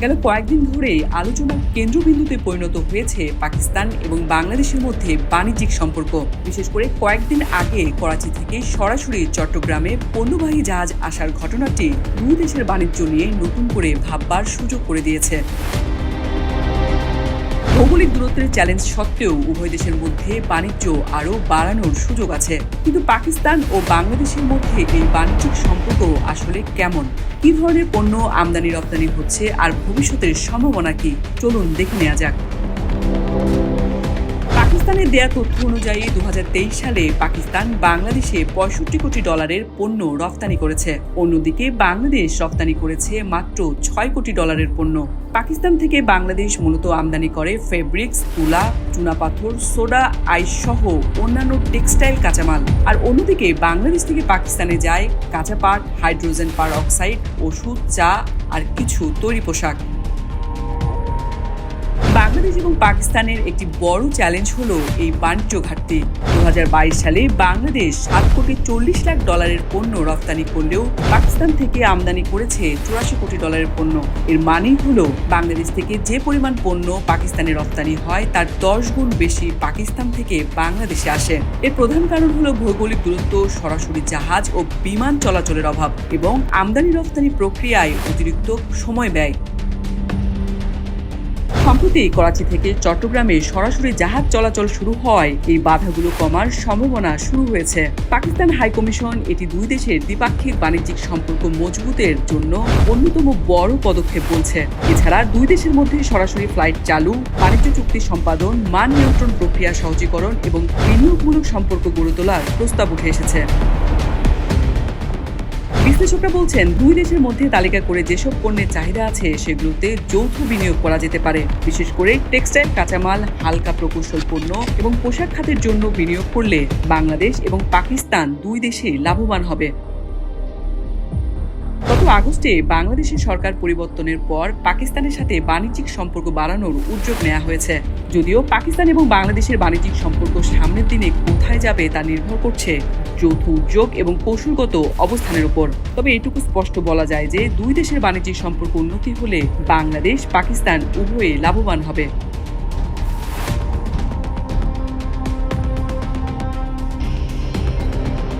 গেল কয়েকদিন ধরে আলোচনার কেন্দ্রবিন্দুতে পরিণত হয়েছে পাকিস্তান এবং বাংলাদেশের মধ্যে বাণিজ্যিক সম্পর্ক। বিশেষ করে কয়েকদিন আগে করাচি থেকে সরাসরি চট্টগ্রামে পণ্যবাহী জাহাজ আসার ঘটনাটি দুই দেশের বাণিজ্য নিয়ে নতুন করে ভাববার সুযোগ করে দিয়েছে। ভৌগোলিক দূরত্বের চ্যালেঞ্জ সত্ত্বেও উভয় দেশের মধ্যে বাণিজ্য আরও বাড়ানোর সুযোগ আছে। কিন্তু পাকিস্তান ও বাংলাদেশের মধ্যে এই বাণিজ্যিক সম্পর্ক আসলে কেমন? কি ধরনের পণ্য আমদানি রপ্তানি হচ্ছে? আর ভবিষ্যতের সম্ভাবনা কি? চলুন দেখে নেওয়া যাক। পাকিস্তানের দেয়া তথ্য অনুযায়ী দু সালে পাকিস্তান বাংলাদেশে পঁয়ষট্টি কোটি ডলারের পণ্য রপ্তানি করেছে। অন্যদিকে বাংলাদেশ রপ্তানি করেছে মাত্র ছয় কোটি ডলারের পণ্য। পাকিস্তান থেকে বাংলাদেশ মূলত আমদানি করে ফেব্রিক্স, তুলা চুনাপাথর সোডা, আইস সহ অন্যান্য টেক্সটাইল কাঁচামাল। আর অন্যদিকে বাংলাদেশ থেকে পাকিস্তানে যায় কাঁচা পাট, হাইড্রোজেন পার অক্সাইড ওষুধ, চা আর কিছু তৈরি পোশাক। বাংলাদেশ এবং পাকিস্তানের একটি বড় চ্যালেঞ্জ হলো এই বাণিজ্য ঘাটতি। দু সালে বাংলাদেশ সাত কোটি চল্লিশ লাখ ডলারের পণ্য রপ্তানি করলেও পাকিস্তান থেকে আমদানি করেছে চুরাশি কোটি ডলারের পণ্য। এর মানেই হলো বাংলাদেশ থেকে যে পরিমাণ পণ্য পাকিস্তানে রপ্তানি হয় তার দশ গুণ বেশি পাকিস্তান থেকে বাংলাদেশে আসে। এর প্রধান কারণ হলো ভৌগোলিক দূরত্ব, সরাসরি জাহাজ ও বিমান চলাচলের অভাব এবং আমদানি রপ্তানি প্রক্রিয়ায় অতিরিক্ত সময় ব্যয়। সম্প্রতি করাচি থেকে চট্টগ্রামে সরাসরি জাহাজ চলাচল শুরু হয়। এই বাধাগুলো কমার সম্ভাবনা শুরু হয়েছে। পাকিস্তান হাইকমিশন এটি দুই দেশের দ্বিপাক্ষিক বাণিজ্যিক সম্পর্ক মজবুতের জন্য অন্যতম বড় পদক্ষেপ বলছে। এছাড়া দুই দেশের মধ্যে সরাসরি ফ্লাইট চালু, বাণিজ্য চুক্তি সম্পাদন, মান নিয়ন্ত্রণ প্রক্রিয়া সহজীকরণ এবং বিনিয়োগমূলক সম্পর্ক গড়ে তোলার প্রস্তাব উঠে এসেছে। বিশ্লেষকরা বলছেন, দুই দেশের মধ্যে তালিকা করে যেসব পণ্যের চাহিদা আছে সেগুলোতে যৌথ বিনিয়োগ করা যেতে পারে। বিশেষ করে টেক্সটাইল, কাঁচামাল, হালকা প্রকৌশল পণ্য এবং পোশাক খাতের জন্য বিনিয়োগ করলে বাংলাদেশ এবং পাকিস্তান দুই দেশে লাভবান হবে। গত আগস্টে বাংলাদেশের সরকার পরিবর্তনের পর পাকিস্তানের সাথে বাণিজ্যিক সম্পর্ক বাড়ানোর উদ্যোগ নেওয়া হয়েছে। যদিও পাকিস্তান এবং বাংলাদেশের বাণিজ্যিক সম্পর্ক সামনের দিনে কোথায় যাবে তা নির্ভর করছে যৌথ উদ্যোগ এবং কৌশলগত অবস্থানের উপর। তবে এটুকু স্পষ্ট বলা যায় যে দুই দেশের বাণিজ্যিক সম্পর্ক উন্নতি হলে বাংলাদেশ, পাকিস্তান উভয়ে লাভবান হবে।